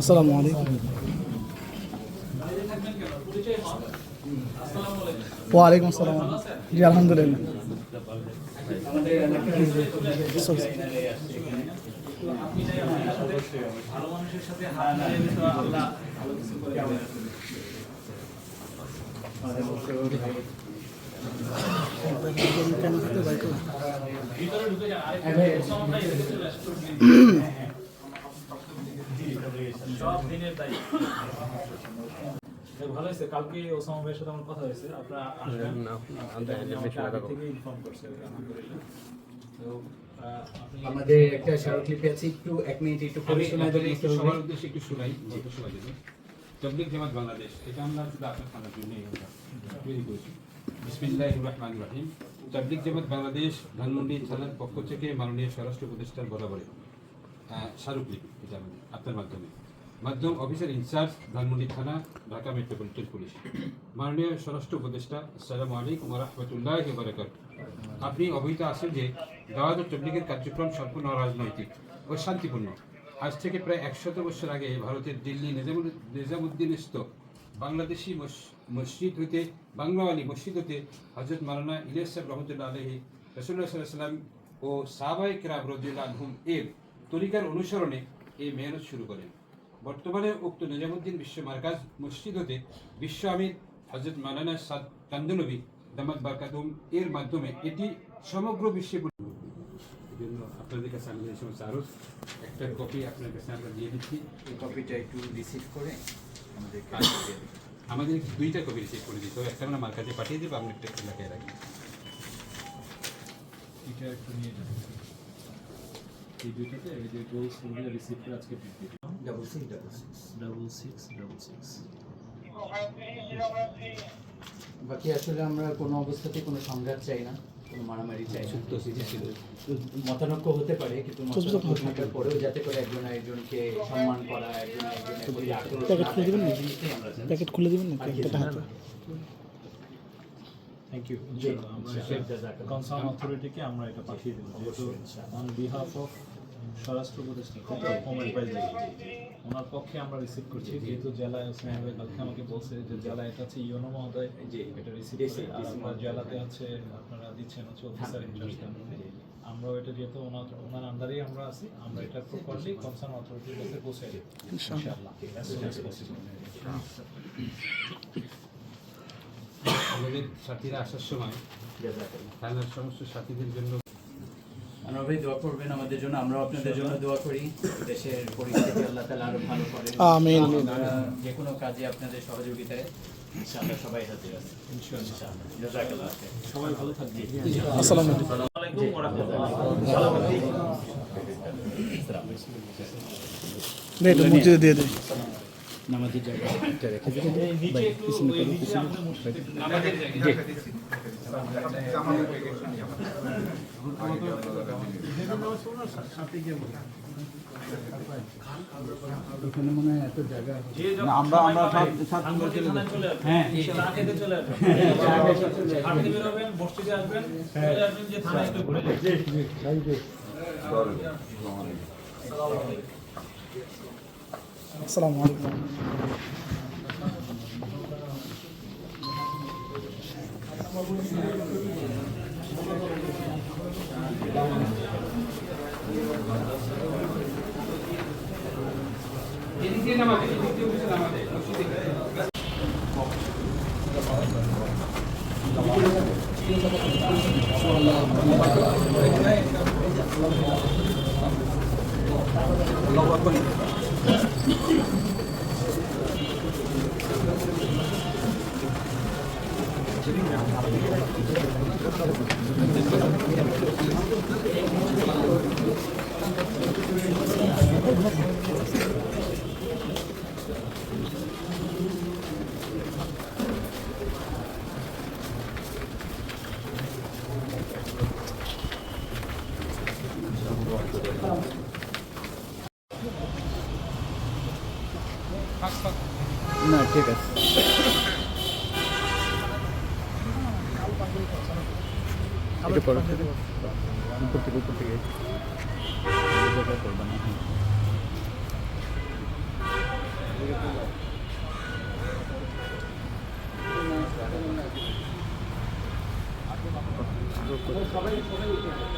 আসসালামু আলাইকুম। ওয়ালাইকুম আসসালাম। জি আলহামদুলিল্লাহ। ভালো মানুষের সাথে হাত মিলিয়ে তো আল্লাহ ভালো কিছু করে দেবে। ভিতরে ঢুকে যান আরেকটু ওসামা ভাই এদিকে চলে আসুন। সব দিনের দায়িত্ব। ভালো হয়েছে। কালকে ওসামা ভাইয়ের সাথে আমার কথা হয়েছে। আপনারা আসবেন। ইনফর্ম করছে আমাদের একটা স্মারকলিপি আছে একটু এক মিনিট একটু দিলে একটু সবার উদ্দেশ্যে একটু শোনাই তবলিগ জামাত বাংলাদেশ এটা আমরা শুধু আপনার জন্য তৈরি করেছি। বিসমিল্লাহ রহমান রাহিম। তবলিগ জামাত বাংলাদেশ ধানমন্ডি থানার পক্ষ থেকে মাননীয় স্বরাষ্ট্র উপদেষ্টার বরাবরে স্মারকলিপি এটা আমাদের আপনার মাধ্যমে। মাধ্যম অফিসার ইনচার্জ, ধানমন্ডি থানা, ঢাকা মেট্রোপলিটন পুলিশ। মাননীয় স্বরাষ্ট্র উপদেষ্টা, আসসালামু আলাইকুম রহমতুল্লাহ বারাকাত আপনি অবহিত আছেন যে দাওয়াত ও তবলিগের কার্যক্রম সম্পূর্ণ রাজনৈতিক ও শান্তিপূর্ণ। আজ থেকে প্রায় একশত বছর আগে ভারতের দিল্লি নিজামুদ্দিনস্থ বাংলাদেশি মসজিদ হতে বাংলাওয়ালি মসজিদ হতে হজরত মালানা ইলিয়াস সাহেব রহমতুল্লাহ আলহী রসুল্লাহ সাল্লাম ও সাহাবাই কেরাম রদিউল্লাহ আনহুম এর তরিকার অনুসরণে এই মেহনত শুরু করেন। বর্তমানে উক্ত নিজামুদ্দিন বিশ্ব মার্কাজ মসজিদ হতে বিশ্ব আমির হজরত মালানা সাদ কান্দনবী দামাত বারকাতুম এর মাধ্যমে এটি সমগ্র বিশ্বে জন্য আপনাদের কাছে আমি এই সমস্ত আরও একটা কপি আপনার কাছে আমরা দিয়ে দিচ্ছি। এই কপিটা একটু রিসিভ করে দিন। আমাদের দুইটা কপি রিসিভ করে দিতে হবে। একটা আমরা আমার কাছে পাঠিয়ে দেবো আপনি একটা এলাকায় রাখি। এটা একটু নিয়ে যান। এই দুইটাতে এই যে ফুলগুলো রিসিভ করে আজকে Double six, double six. Double six double six বাকি আসলে আমরা কোনো অবস্থাতে কোনো সংঘাত চাই না কোনো মারামারি চাই না। মতানৈক্য হতে পারে কিন্তু মতানৈক্য থাকার পরেও যাতে করে একজন একজনকে সম্মান করা একজন একজনের না খুলে দিবেন চাই। প্যাকেট খুলে দিবেন হাতে? থ্যাংক ইউ জি, আমরা ইনশাআল্লাহ। কনসার্ন অথরিটিকে আমরা এটা পাঠিয়ে দেবো যেহেতু অন বিহাফ অফ স্বরাষ্ট্র উপদেষ্টা ওমর পাইজ ওনার পক্ষে আমরা রিসিভ করছি যেহেতু জেলায় ওসমান কালকে আমাকে বলছে যে জেলায় এটা হচ্ছে ইউনো মহোদয় জি। এটা রিসিভ করে। জেলাতে হচ্ছে আপনারা দিচ্ছেন হচ্ছে অফিসার ইনচার্জ আমরাও এটা যেহেতু ওনার ওনার আন্ডারেই আমরা আছি আমরা এটা প্রপারলি কনসার্ন অথরিটির কাছে পৌঁছে দেবো। ইনশাআল্লাহ। আমাদের সাথীরা আসার সময়। থানার সমস্ত সাথীদের জন্য আনোয়ার ভাই দোয়া করবেন আমাদের জন্য আমরাও আপনাদের জন্য দোয়া করি। দেশের পরিস্থিতি আল্লাহ তালা আরও ভালো করেন। আমিন। যে কোনো কাজে আপনাদের সহযোগিতায় ইনশাআল্লাহ সবাই হাজির আছে। ইনশাআল্লাহ। সবাই ভালো থাকবে আসসালামু আলাইকুম। আলাইকুম ওয়া রাহমাতুল্লাহ নে দিয়ে দিই নামাজের জায়গায় রেখে আমাদের জায়গা এখানে মনে হয় এত জায়গা আমরা আমরা সাত থানায় চলে আসবেন হ্যাঁ, চা খেতে চলে Gracias. না ঠিক আছে। সবাই সবাই।